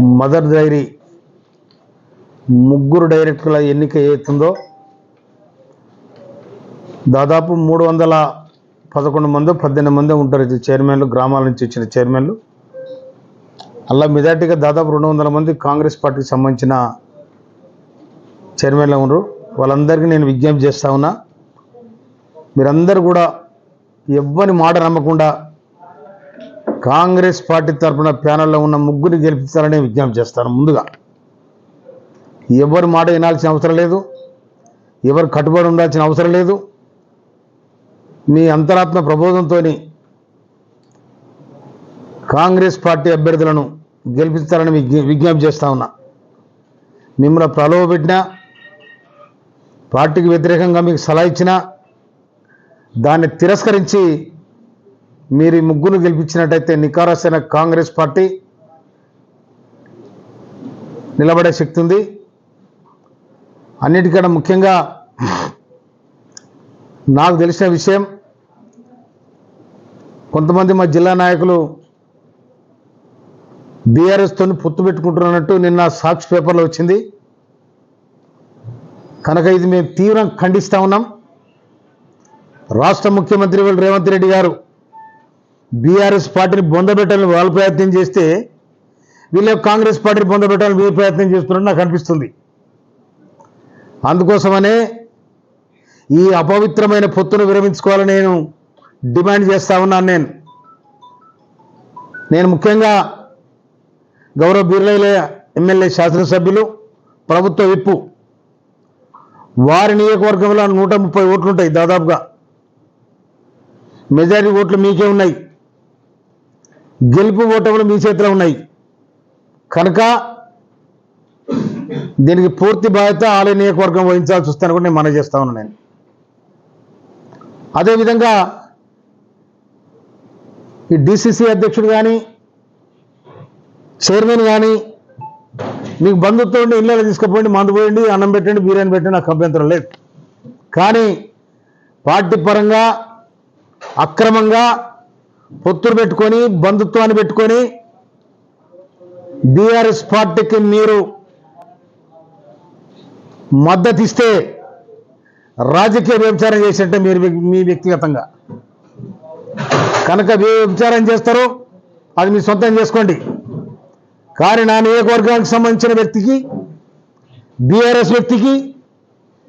Mother dairy ముగ్గురు డైరెక్టర్ల ఎన్నిక అవుతుందో దాదాపు మూడు వందల పదకొండు మంది పద్దెనిమిది మంది ఉంటారు చైర్మన్లు గ్రామాల నుంచి వచ్చిన చైర్మన్లు. అలా మెజార్టీగా దాదాపు రెండు వందల మంది కాంగ్రెస్ పార్టీకి సంబంధించిన చైర్మన్లు ఉన్నారు. వాళ్ళందరికీ నేను విజ్ఞప్తి చేస్తా ఉన్నా మీరందరూ కూడా ఎవ్వని మాట నమ్మకుండా కాంగ్రెస్ పార్టీ తరఫున ప్యానల్లో ఉన్న ముగ్గురిని గెలిపించాలని విజ్ఞప్తి చేస్తాను ముందుగా. ఎవరి మాట వినాల్సిన అవసరం లేదు. ఎవరు కట్టుబడి ఉండాల్సిన అవసరం లేదు. మీ అంతరాత్మ ప్రబోధంతో కాంగ్రెస్ పార్టీ అభ్యర్థులను గెలిపిస్తారని విజ్ఞప్తి చేస్తా ఉన్నా. మిమ్మల్ని ప్రలోభపెట్టినా పార్టీకి వ్యతిరేకంగా మీకు సలహా ఇచ్చినా దాన్ని తిరస్కరించి మీరు ఈ ముగ్గురు గెలిపించినట్టయితే నికారసైన కాంగ్రెస్ పార్టీ నిలబడే శక్తి ఉంది. అన్నిటికన్నా ముఖ్యంగా నాకు తెలిసిన విషయం కొంతమంది మా జిల్లా నాయకులు బీఆర్ఎస్తో పొత్తు పెట్టుకుంటున్నట్టు నిన్న సాక్షి పేపర్లో వచ్చింది. కనుక ఇది మేము తీవ్రంగా ఖండిస్తా ఉన్నాం. రాష్ట్ర ముఖ్యమంత్రి రేవంత్ రెడ్డి గారు బీఆర్ఎస్ పార్టీని బొందబెట్టాలని వాళ్ళు ప్రయత్నం చేస్తే వీళ్ళు కాంగ్రెస్ పార్టీని బొందబెట్టాలని వీళ్ళు ప్రయత్నం చేస్తున్నట్టు నాకు అనిపిస్తుంది. అందుకోసమనే ఈ అపవిత్రమైన పొత్తును విరమించుకోవాలని నేను డిమాండ్ చేస్తా ఉన్నాను నేను. నేను ముఖ్యంగా గౌరవ బీర్లైల ఎమ్మెల్యే శాసనసభ్యులు ప్రభుత్వ విప్పు. వారి నియోజకవర్గంలో నూట ముప్పై ఓట్లుంటాయి దాదాపుగా. మెజారిటీ ఓట్లు మీకే ఉన్నాయి. గెలుపు ఓటములు మీ చేతిలో ఉన్నాయి. కనుక దీనికి పూర్తి బాధ్యత ఆలయ నియోజకవర్గం వహించాల్సి వస్తాను కూడా నేను మనం చేస్తా ఉన్నాను నేను. అదేవిధంగా ఈ డిసిసి అధ్యక్షుడు కానీ చైర్మన్ కానీ మీకు బంధుత్వం ఉండి ఇళ్ళలో తీసుకుపోండి మందు పోయండి అన్నం పెట్టండి బిర్యానీ పెట్టండి నాకు అభ్యంతరం లేదు. కానీ పార్టీ పరంగా అక్రమంగా పొత్తులు పెట్టుకొని బంధుత్వాన్ని పెట్టుకొని బీఆర్ఎస్ పార్టీకి మీరు మద్దతిస్తే రాజకీయ వ్యభిచారం చేసినట్టే మీరు మీ వ్యక్తిగతంగా. కనుక ఏ వ్యభిచారం చేస్తారో అది మీ సొంతం చేసుకోండి. కానీ నా నియోజకవర్గానికి సంబంధించిన వ్యక్తికి బీఆర్ఎస్ వ్యక్తికి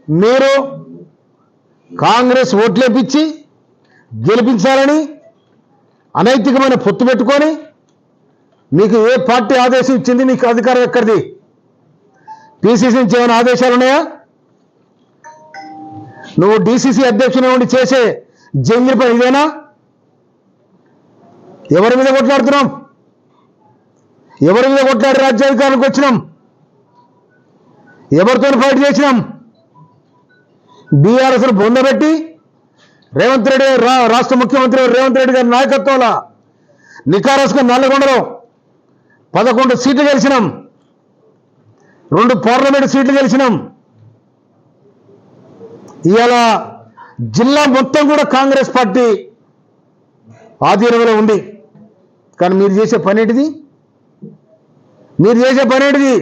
మీరు కాంగ్రెస్ ఓట్లేపించి గెలిపించాలని అనైతికమైన పొత్తు పెట్టుకొని మీకు ఏ పార్టీ ఆదేశం ఇచ్చింది మీకు అధికారం ఎక్కడిది? పిసిసి నుంచి ఏమైనా ఆదేశాలు ఉన్నాయా? నువ్వు డిసిసి అధ్యక్షుని ఉండి చేసే జంగిరి పని ఇదేనా? ఎవరి మీద కొట్లాడుతున్నాం? ఎవరి మీద కొట్లాడి రాజ్యాధికారానికి వచ్చినాం? ఎవరితో ఫైట్ చేసినాం? బీఆర్ఎస్ను బొందబెట్టి రేవంత్ రెడ్డి రా రాష్ట్ర ముఖ్యమంత్రి రేవంత్ రెడ్డి గారి నాయకత్వంలో నికారస్గా నల్లగొండలో పదకొండు సీట్లు గెలిచినాం. రెండు పార్లమెంట్ సీట్లు గెలిచినాం. ఇవాళ జిల్లా మొత్తం కూడా కాంగ్రెస్ పార్టీ ఆధీనంలో ఉంది. కానీ మీరు చేసే పని ఏంటిది? మీరు చేసే పని ఏంటిది?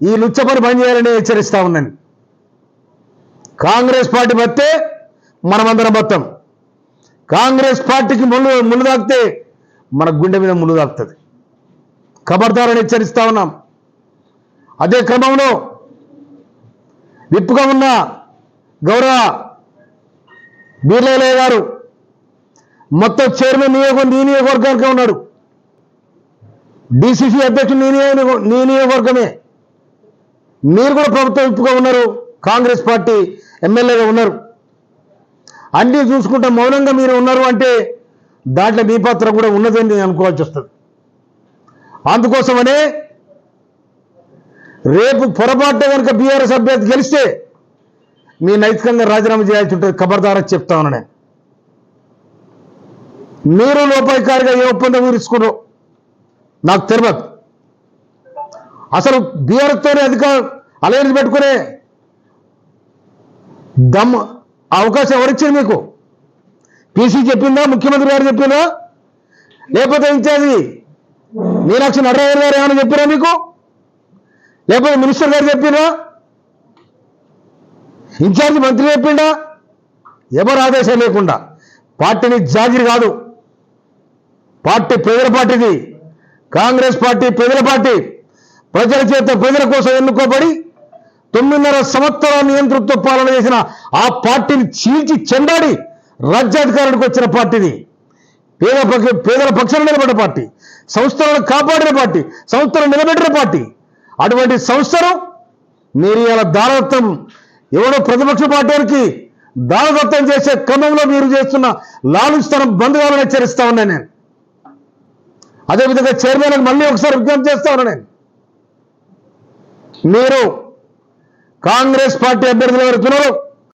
ఈ లుచ్చ పని హెచ్చరిస్తా ఉన్నాను. కాంగ్రెస్ పార్టీ బతే మనమందరం బతాం కాంగ్రెస్ పార్టీకి ముళ్ళు ముళ్ళు తాకితే మన గుండె మీద ముళ్ళు తాకుతుంది. ఖబర్దారని హెచ్చరిస్తా ఉన్నాం. అదే క్రమంలో విప్పుగా ఉన్న గౌరవ బీర్లయ్య గారు మొత్తం చైర్మన్ నియోగం నీ నియోగవర్గానికే ఉన్నాడు డిసిసి అధ్యక్షుడు నీ నియోగ నీ నియోగవర్గమే. మీరు కూడా ప్రభుత్వం విప్పుగా ఉన్నారు. కాంగ్రెస్ పార్టీ ఎమ్మెల్యేగా ఉన్నారు. అన్నీ చూసుకుంటే మౌనంగా మీరు ఉన్నారు అంటే దాంట్లో మీ పాత్ర కూడా ఉన్నదని నేను అనుకోవాల్సి వస్తుంది. అందుకోసమనే రేపు పొరపాటు కనుక బీఆర్ఎస్ అభ్యర్థి గెలిస్తే మీ నైతికంగా రాజీనామా చేయాల్సి ఉంటుంది. ఖబర్దారా చెప్తా ఉన్నా నేను. మీరు లోపాయికారిగా ఏ ఒప్పందం కుదుర్చుకున్నారు నాకు తెలియదు. అసలు బీఆర్ఎస్తోనే అధికారం అలయన్స్ పెట్టుకునే దమ్ అవకాశం ఎవరిచ్చారు మీకు? పీసీ చెప్పిందా? ముఖ్యమంత్రి గారు చెప్పిందా? లేకపోతే ఇన్ఛార్జి మీనాక్షి నటరాజన్ గారు ఏమైనా చెప్పినా మీకు? లేకపోతే మినిస్టర్ గారు చెప్పినా ఇన్ఛార్జ్ మంత్రి చెప్పిండా? ఎవరు ఆదేశం లేకుండా. పార్టీని జాగిరి కాదు. పార్టీ ప్రజల పార్టీది. కాంగ్రెస్ పార్టీ ప్రజల పార్టీ. ప్రజల చేత ప్రజల కోసం ఎన్నుకోబడి తొమ్మిదిన్నర సంవత్సరాల నియంతృత్వ పాలన చేసిన ఆ పార్టీని చీల్చి చెండాడి రాజ్యాధికారానికి వచ్చిన పార్టీది. పేద పక్ష- పేదల పక్షాన నిలబడిన పార్టీ సంస్థలను కాపాడిన పార్టీ సంస్థలను నిలబెట్టిన పార్టీ. అటువంటి సంస్థను మీరు ఇలా దానదత్తం ఎవడో ప్రతిపక్ష పార్టీకి దానదత్తం చేసే క్రమంలో మీరు చేస్తున్న లాలుస్తనం బంద్ కావాలని హెచ్చరిస్తా ఉన్నాను నేను. అదేవిధంగా చైర్మన్ మళ్ళీ ఒకసారి విజ్ఞప్తి చేస్తా ఉన్నాను నేను. మీరు కాంగ్రెస్ పార్టీ అభ్యర్థులు ఎవరు?